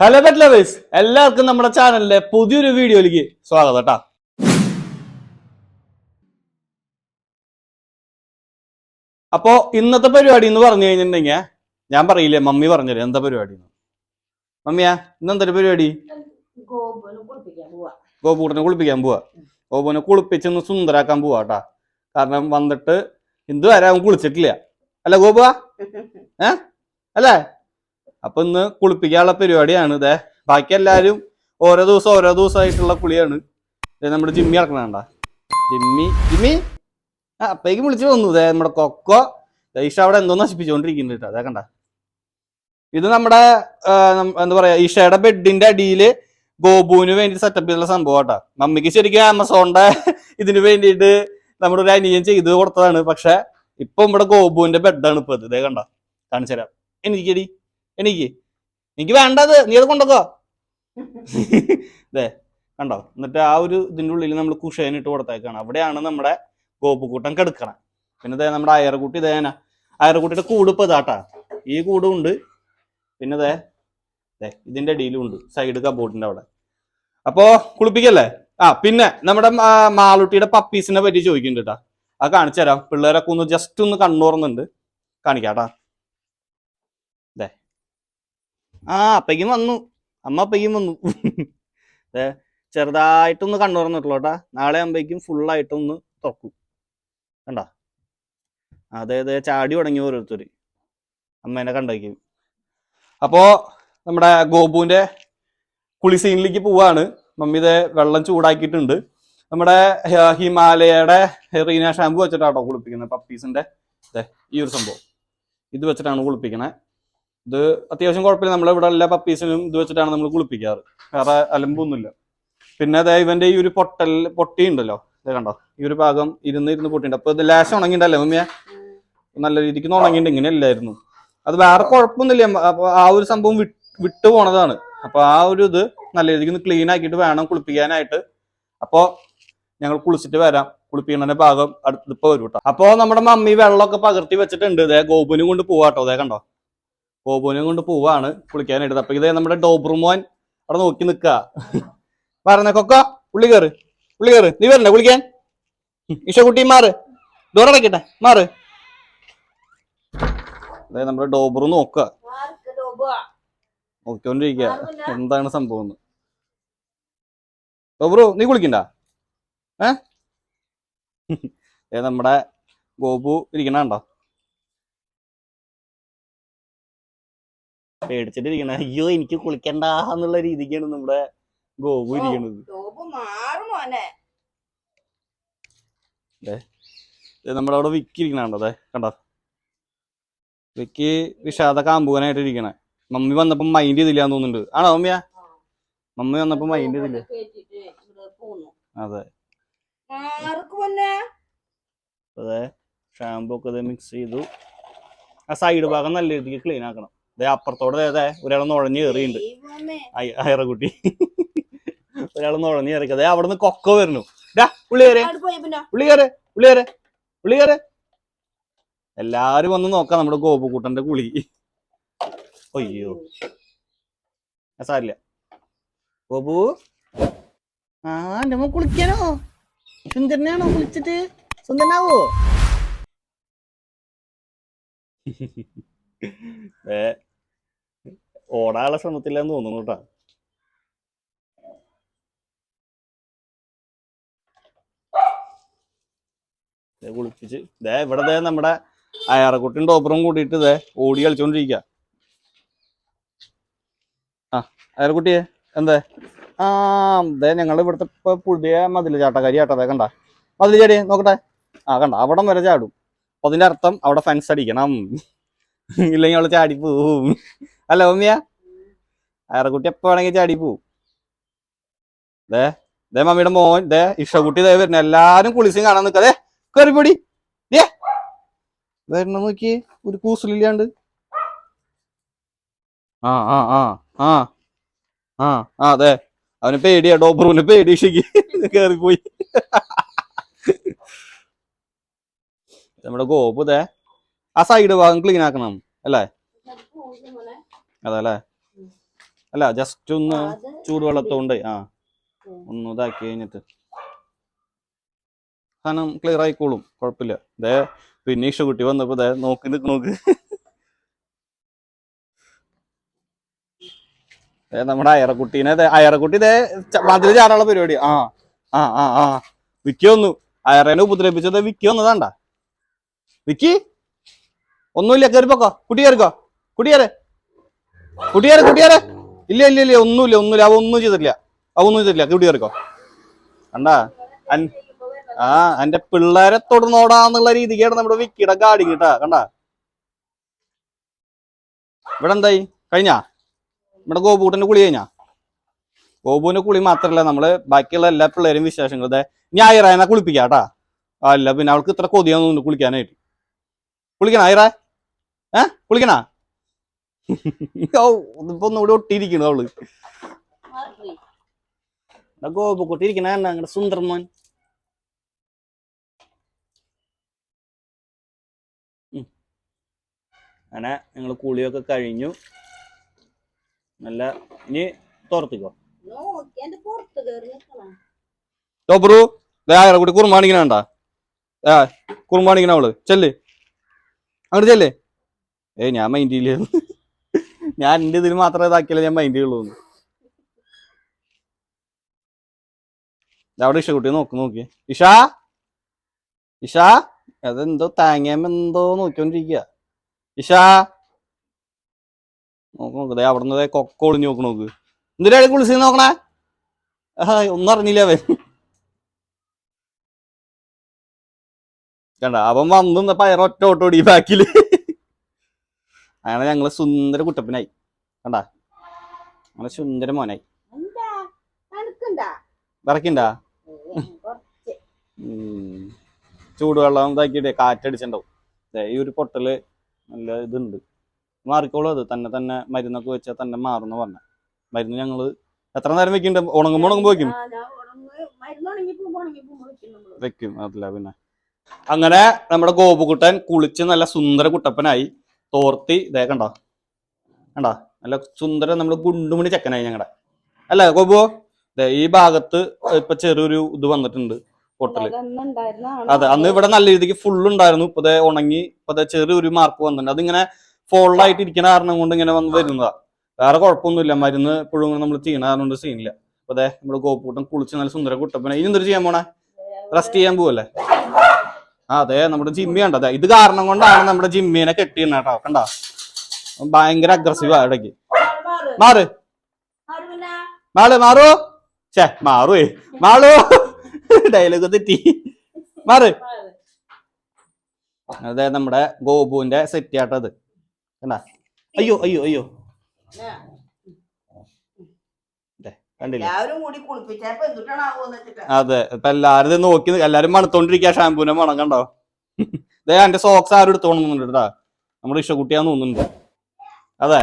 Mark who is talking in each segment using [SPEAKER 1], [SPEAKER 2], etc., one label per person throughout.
[SPEAKER 1] Hello pet lovers എല്ലാവർക്കും നമ്മുടെ ചാനലിലെ പുതിയൊരു വീഡിയോയിലേക്ക് സ്വാഗതം കേട്ടാ അപ്പോ ഇന്നത്തെ പരിപാടി എന്ന് പറഞ്ഞു കഴിഞ്ഞിട്ടുണ്ടെങ്കിൽ ഞാൻ പറയില്ലേ മമ്മി പറഞ്ഞു എന്താ പരിപാടി മമ്മിയാ ഇന്നെന്തൊരു പരിപാടി?
[SPEAKER 2] ഗോപുവിനെ കുളിപ്പിക്കാൻ പോവാ.
[SPEAKER 1] ഗോപൂട്ടനെ കുളിപ്പിക്കാൻ പോവാ. ഗോപുവിനെ കുളിപ്പിച്ചൊന്ന് സുന്ദരാക്കാൻ പോവാ കേട്ടാ കാരണം വന്നിട്ട് ഇതുവരെ അവൻ കുളിച്ചിട്ടില്ല. അല്ല ഗോപുവാ? ഏ? അല്ലേ? അപ്പൊ ഇന്ന് കുളിപ്പിക്കാനുള്ള പരിപാടിയാണ്. ഇതേ ബാക്കി എല്ലാവരും ഓരോ ദിവസം ഓരോ ദിവസമായിട്ടുള്ള കുളിയാണ്. നമ്മുടെ ജിമ്മി ഇറക്കണണ്ട ജിമ്മി ജിമ്മി. ആ അപ്പേക്ക് വിളിച്ചു വന്നു. ദേ നമ്മുടെ കൊക്കോ. ഈഷ അവിടെ എന്തോ നശിപ്പിച്ചുകൊണ്ടിരിക്കുന്നുണ്ട് കേട്ടോ. അതേ കണ്ട. ഇത് നമ്മുടെ എന്താ പറയാ ഈഷയുടെ ബെഡിന്റെ അടിയിൽ ബോബുവിന് വേണ്ടി സെറ്റപ്പ് ചെയ്തുള്ള സംഭവം കേട്ടോ. മമ്മിക്ക് ശരിക്കും ആമസോണിന്റെ ഇതിന് വേണ്ടിയിട്ട് നമ്മുടെ ഒരു അനിയൻ ചെയ്ത് കൊടുത്തതാണ്. പക്ഷെ ഇപ്പൊ ഇവിടെ ഗോബുവിന്റെ ബെഡാണ് ഇപ്പൊ ഇത്. ഇതേ കണ്ട. കാണിച്ചു തരാം. എനിക്കടി. എനിക്ക്. എനിക്ക് വേണ്ടത്. നീ അത് കൊണ്ടോക്കോ ഇതേ കണ്ടോ? എന്നിട്ട് ആ ഒരു ഇതിന്റെ ഉള്ളിൽ നമ്മൾ കുഷേനിട്ട് കൊടുത്തേക്കാണ്. അവിടെയാണ് നമ്മുടെ ഗോപുക്കൂട്ടം കിടക്കണം. പിന്നെ ഇതേ നമ്മുടെ അയറക്കുട്ടി ഇതേന അയറക്കുട്ടിയുടെ കൂട് ഇപ്പൊ ഇതാട്ടാ ഈ കൂടും ഉണ്ട്. പിന്നെ ഇതേ ദേ ഇതിന്റെ അടിയിലും ഉണ്ട്. സൈഡ് കബോർഡിന്റെ അവിടെ. അപ്പോ കുളിപ്പിക്കല്ലേ? ആ പിന്നെ നമ്മുടെ മാളുട്ടിയുടെ പപ്പീസിനെ പറ്റി ചോദിക്കുന്നുണ്ട് കേട്ടാ അത് കാണിച്ചു തരാം പിള്ളേരൊക്കെ ഒന്ന് ജസ്റ്റ് ഒന്ന് കണ്ണുറന്നുണ്ട്. കാണിക്കാട്ടാ. ദേ ആ അപ്പയ്ക്കും വന്നു. അമ്മ അപ്പയ്ക്കും വന്നു. ചെറുതായിട്ടൊന്ന് ചെറുതായിട്ടൊന്ന് കണ്ണുറന്നിട്ടുള്ളൂ കേട്ടാ നാളെ ആകുമ്പോഴേക്കും ഫുള്ളായിട്ടൊന്ന് തുറക്കും. കണ്ട? അതെ അതെ ചാടി തുടങ്ങി ഓരോരുത്തർ അമ്മേനെ കണ്ടേക്കും അപ്പോൾ നമ്മുടെ ഗോപുവിന്റെ കുളി സീനിലേക്ക് പോവാണ്. മമ്മി ഇത് വെള്ളം ചൂടാക്കിയിട്ടുണ്ട്. നമ്മുടെ ഹിമാലയയുടെ റീന ഷാമ്പു വെച്ചിട്ടാട്ടോ കുളിപ്പിക്കുന്നത്. പപ്പീസിന്റെ ദേ ഈ ഒരു സംഭവം. ഇത് വെച്ചിട്ടാണ് കുളിപ്പിക്കണേ. ഇത് അത്യാവശ്യം കുഴപ്പമില്ല. നമ്മൾ ഇവിടെ എല്ലാ പപ്പീസിനും ഇത് വെച്ചിട്ടാണ് നമ്മൾ കുളിപ്പിക്കാറ്. വേറെ അലമ്പൊന്നുമില്ല. പിന്നെ അതായത് ഇവന്റെ ഈ ഒരു പൊട്ടൽ പൊട്ടി ഉണ്ടല്ലോ. ഇത് കണ്ടോ? ഈ ഒരു ഭാഗം ഇരുന്ന് ഇരുന്ന് പൊട്ടിണ്ട് അപ്പൊ ഇത് ലാശം ഉണങ്ങിണ്ടല്ലേ മമ്മിയ? നല്ല രീതിക്ക് ഉണങ്ങിണ്ട് ഇങ്ങനെ അല്ലായിരുന്നു അത് വേറെ കുഴപ്പമൊന്നുമില്ല. അപ്പൊ ആ ഒരു സംഭവം വിട്ട് പോണതാണ്. അപ്പൊ ആ ഒരു ഇത് നല്ല രീതിക്ക് ക്ലീൻ ആക്കിയിട്ട് വേണം കുളിപ്പിക്കാനായിട്ട്. അപ്പോ ഞങ്ങൾ കുളിച്ചിട്ട് വരാം. കുളിപ്പിക്കണതിന്റെ ഭാഗം അടുത്തിപ്പോ വരും കേട്ടോ അപ്പോ നമ്മുടെ മമ്മി വെള്ളമൊക്കെ പകർത്തി വെച്ചിട്ടുണ്ട്. ഇതേ ഗോപുനും കൊണ്ട് പോവാട്ടോ. അതേ കണ്ടോ? ഗോപുനും കൊണ്ട് പോവാണ് കുളിക്കാനായിട്ട്. അപ്പൊ ഇതേ നമ്മുടെ ഡോബ്രുമോൻ അവിടെ നോക്കി നിക്ക. പറഞ്ഞ കൊക്ക ഉള്ളി കയറ് ഉള്ളി കയറ് നീ വരണ്ടേ കുളിക്കാൻ? ഇഷക്കുട്ടി മാറ്. ഡോറടക്കട്ടെ മാറ്. അതായത് നമ്മുടെ ഡോബറു നോക്കുക.
[SPEAKER 2] ഗോപുവാ?
[SPEAKER 1] നോക്കിക്കൊണ്ടിരിക്കുക? എന്താണ് സംഭവം ഡോബറു നീ കുളിക്കണ്ട? ഏ? നമ്മുടെ ഗോപു ഇരിക്കണ കണ്ടോ? പേടിച്ചിട്ടിരിക്കണ. അയ്യോ എനിക്ക് കുളിക്കണ്ട എന്നുള്ള രീതിക്കാണ് നമ്മുടെ ഗോപു ഇരിക്കണത്. നമ്മുടെ അവിടെ വിക്കി ഇരിക്കണോ അതെ കണ്ടോ? വിക്കി വിഷാദ കാമ്പൂവനായിട്ട് ഇരിക്കണേ. മമ്മി വന്നപ്പോ മൈൻഡ് ചെയ്തില്ല തോന്നുന്നുണ്ട്. ആണോ മമ്മിയാ? മമ്മി വന്നപ്പോ മൈൻഡ് ചെയ്തില്ല. അതെ. അതെ ഷാമ്പൂ ഒക്കെ മിക്സ് ചെയ്തു. ആ സൈഡ് ഭാഗം നല്ല രീതിക്ക് ക്ലീൻ ആക്കണം. അതെ അപ്പുറത്തോടെ അതെ ഒരാൾ നുഴഞ്ഞു കയറിയുണ്ട്. അയറക്കുട്ടി ഒരാൾ നുഴഞ്ഞ് കയറി അതെ അവിടെ നിന്ന് കൊക്ക വരുന്നു. ഡാ ഉള്ളി കയറി ഉള്ളി കയറി ഉള്ളി കയറി ഉള്ളി കയറി എല്ലാരും വന്ന് നോക്കാം നമ്മുടെ ഗോപുകൂട്ടന്റെ കുളി. അയ്യോ. സാരില്ല. ഗോപു. ആ എന്റെ മോൻ കുളിക്കാനോ? സുന്ദരനാണോ കുളിച്ചിട്ട്? സുന്ദരനാവോ? ഏ ഓടാനുള്ള ശ്രമത്തില്ലെന്ന് തോന്നുന്നു കേട്ടാ. കുളിപ്പിച്ച്. ദേ ഇവിടെ ദേ നമ്മുടെ അയാറക്കുട്ടിയും ടോപ്പറും കൂടിയിട്ട് ദേ ഓടി കളിച്ചോണ്ടിരിക്ക. ആ അയാറക്കുട്ടിയെ എന്തേ? ആ ദേ ഞങ്ങൾ ഇവിടുത്തെ ഇപ്പൊ പുതിയ മതിൽ ചാട്ടക്കാരി ചാട്ടതേ കണ്ട. മതിൽ ചാടിയേ നോക്കട്ടെ. ആ കണ്ട അവിടം വരെ ചാടും. അപ്പൊ അതിന്റെ അർത്ഥം അവിടെ ഫെൻസ് അടിക്കണം. ഇല്ലെങ്കിൽ അവൾ ചാടി പോവും. അല്ല ഓമിയ അയറക്കുട്ടി എപ്പോ വേണമെങ്കിൽ ചാടി പോവും. ദേ ദേ മമ്മിയുടെ മോൻ ദേ ഇഷ്ടക്കുട്ടി ദേ വരുന്ന. എല്ലാരും കുളിച്ചും കാണാൻ നിൽക്കാതെ കയറിപ്പൊടി ദേ. വരണ നോക്കി ഒരു കൂസലില്ലാണ്ട്. ആ ആ ആ ആ ആ ആ അതെ അവന് പേടിയാ ഡോബറുവിന് പേടി ഇഷയ്ക്ക്. കേറിപ്പോയി നമ്മുടെ ഗോപു ദേ ആ സൈഡ് ഭാഗം ക്ലീൻ ആക്കണം
[SPEAKER 2] അല്ലേ?
[SPEAKER 1] അതല്ലേ? അല്ല ജസ്റ്റ് ഒന്ന് ചൂടുവെള്ളത്തോണ്ട് ആ. ഒന്ന് ഇതാക്കി കഴിഞ്ഞിട്ട്. സാധനം ക്ലിയർ ആയിക്കോളും കുഴപ്പമില്ല. ദേ പിന്നെ കുട്ടി വന്നപ്പോ ദേ നോക്കി നിക്ക്. നോക്ക് നമ്മുടെ അയറക്കുട്ടീനെ അയറക്കുട്ടി ദേ മതിൽ ചാടാനുള്ള പരിപാടി. ആ ആ ആ ആ. വിക്കി വന്നു. അയറേനെ ഉപദ്രവിച്ചത് വിക്കി വന്നതാണ്ട? വിക്കി? ഒന്നുമില്ല കയറി പോക്കോ. കുട്ടി കയറിക്കോ കുട്ടിയേറെ കുട്ടിയേറെ കുട്ടിയേറെ ഇല്ല ഇല്ല ഇല്ല ഒന്നുമില്ല ഒന്നുമില്ല. അവ ഒന്നും ചെയ്തിട്ടില്ല. അവ ഒന്നും ചെയ്തിട്ടില്ല. കുട്ടി കയറിക്കോ കണ്ടാ? ആ എന്റെ പിള്ളേരെ തൊടുന്നോടാന്നുള്ള രീതിക്കാണ് നമ്മുടെ വിക്കിയുടെ ഗാഡി കേട്ടാ കണ്ടാ? ഇവിടെ എന്തായി? കഴിഞ്ഞാ? ഇവിടെ ഗോപൂട്ടന്റെ കുളി കഴിഞ്ഞാ? ഗോപുവിന്റെ കുളി മാത്രല്ല നമ്മൾ ബാക്കിയുള്ള എല്ലാ പിള്ളേരും വിശേഷങ്ങളെ. ഞാൻ ഐറാനെ കുളിപ്പിക്കാം കേട്ടാ അല്ല പിന്നെ അവൾക്ക് ഇത്ര കൊതിയാന്നുണ്ട് കുളിക്കാനായിട്ട്. കുളിക്കണ ഐറ ഏ? കുളിക്കണ ഓ ഒന്നും ഇവിടെ ഒട്ടിയിരിക്കണു അവൾ. ഇരിക്കണ ഞങ്ങളുടെ സുന്ദർമോൻ. അങ്ങനെ ഞങ്ങൾ കുളിയൊക്കെ കഴിഞ്ഞു. നല്ല ഇനി
[SPEAKER 2] തോർത്തിക്കോ?
[SPEAKER 1] ടോപ്പറു കൂടി കുറുമാണിക്കണ ഏ കുറുമാണിക്കണ അവൾ. ചെല്ല്. അങ്ങോട്ട് ചെല്ലേ. ഏ ഞാൻ മൈൻഡ് ചെയ്യില്ല ഞാൻ എന്റെ ഇതിൽ മാത്രമേ ഇതാക്കിയില്ല ഞാൻ മൈൻഡ് ചെയ്യുള്ളൂ അവിടെ ഇഷ കുട്ടി നോക്ക് നോക്കി. ഇഷ? ഇഷ? അതെന്തോ താങ്ങിയമ്മ എന്തോ നോക്കിക്കൊണ്ടിരിക്കുക ഇഷ? നോക്ക് നോക്ക്. ദേ അവിടെ നിന്ന് കൊക്ക ഒളിഞ്ഞു നോക്ക് നോക്ക്. എന്തിനാണ് കുളിച്ച് നോക്കണേ? ഒന്നും അറിഞ്ഞില്ല അവൻ. കണ്ട? അവൻ വന്നു പയറൊറ്റ ഓട്ടോടി ബാക്കിൽ. അങ്ങനെ ഞങ്ങൾ സുന്ദര കുട്ടപ്പനായി. കണ്ടാ? അങ്ങനെ സുന്ദര മോനായി. വിറക്കിണ്ടാ. ചൂടുവെള്ളം ഇതാക്കിയിട്ട് കാറ്റടിച്ചിണ്ടാവും ഈ ഒരു പൊട്ടൽ നല്ല ഇതുണ്ട്. മാറിക്കോളും അത്. തന്നെ തന്നെ മരുന്നൊക്കെ വെച്ചാൽ തന്നെ മാറുന്ന പറഞ്ഞ. മരുന്ന് ഞങ്ങൾ എത്ര നേരം വെക്കുന്നുണ്ട് ഉണങ്ങുമ്പോ ഉണങ്ങുമ്പോ വെക്കും? വെക്കും അതില്ല പിന്നെ. അങ്ങനെ നമ്മുടെ ഗോപുകുട്ടൻ കുളിച്ച് നല്ല സുന്ദര കുട്ടപ്പനായി. തോർത്തി ഇതേ കണ്ടോ? കണ്ടോ? നല്ല സുന്ദരം നമ്മൾ ഗുണ്ടുമണി ചെക്കനായി ഞങ്ങളുടെ അല്ലേ ഗോപു? ഈ ഭാഗത്ത് ഇപ്പൊ ചെറിയൊരു ഇത് വന്നിട്ടുണ്ട്
[SPEAKER 2] പൊട്ടൽ.
[SPEAKER 1] അതെ അന്ന് ഇവിടെ നല്ല രീതിക്ക് ഫുൾ ഉണ്ടായിരുന്നു. ഇപ്പൊ ഉണങ്ങി ഇപ്പൊ ചെറിയൊരു മാർക്ക് വന്നിട്ടുണ്ട്. അതിങ്ങനെ ഫോൾഡ് ആയിട്ട് ഇരിക്കുന്ന കാരണം കൊണ്ട് ഇങ്ങനെ വന്ന് വരുന്നതാ. വേറെ കുഴപ്പമൊന്നുമില്ല. മരുന്ന് ഇപ്പോഴും നമ്മൾ ചെയ്യണ കാരണം കൊണ്ട് സീനില്ല അപ്പൊ ദേ നമ്മുടെ ഗോപൂട്ടൻ കുളിച്ച് നല്ല സുന്ദര കുട്ടപ്പന. ഇനി എന്തൊരു ചെയ്യാൻ പോണേ? റെസ്റ്റ് ചെയ്യാൻ പോവല്ലേ? അതെ നമ്മുടെ ജിമ്മി കണ്ടോ? അതെ ഇത് കാരണം കൊണ്ടാണ് നമ്മുടെ ജിമ്മിനെ കെട്ടിയിരുന്ന കേട്ടോ കണ്ട? ഭയങ്കര അഗ്രസീവ് ഇടയ്ക്ക്.
[SPEAKER 2] മാറ്. മാൾ
[SPEAKER 1] മാറു? ചേ മാറു? മാളു ഡയലോഗ് തെറ്റി. മാറ്. അതെ നമ്മുടെ ഗോപുവിന്റെ സെറ്റ് ആട്ടത് കണ്ടോ? അയ്യോ അയ്യോ അയ്യോ. കണ്ടില്ല?
[SPEAKER 2] എല്ലാവരും
[SPEAKER 1] അതെ ഇപ്പൊ എല്ലാരും ഇത് നോക്കി എല്ലാരും മണത്തോണ്ടിരിക്കുക ഷാമ്പൂനെ മണം കണ്ടോ? ദേ എന്റെ സോക്സ് ആരും എടുത്തോണമെന്നുണ്ട് കേട്ടാ നമ്മുടെ ഇഷ്ടക്കുട്ടിയാന്ന് തോന്നുന്നുണ്ട്. അതെ.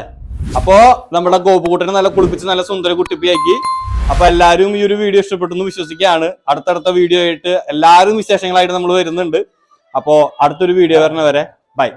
[SPEAKER 1] അപ്പോ നമ്മുടെ ഗോപുകുട്ടനെ നല്ല കുളിപ്പിച്ച് നല്ല സുന്ദര കുട്ടിപ്പിയാക്കി. അപ്പൊ എല്ലാരും ഈ ഒരു വീഡിയോ ഇഷ്ടപ്പെട്ടെന്ന് വിശ്വസിക്കുകയാണ്. അടുത്തടുത്ത വീഡിയോ ആയിട്ട് എല്ലാരും വിശേഷങ്ങളായിട്ട് നമ്മൾ വരുന്നുണ്ട്. അപ്പോ അടുത്തൊരു വീഡിയോ വരണ വരെ ബൈ.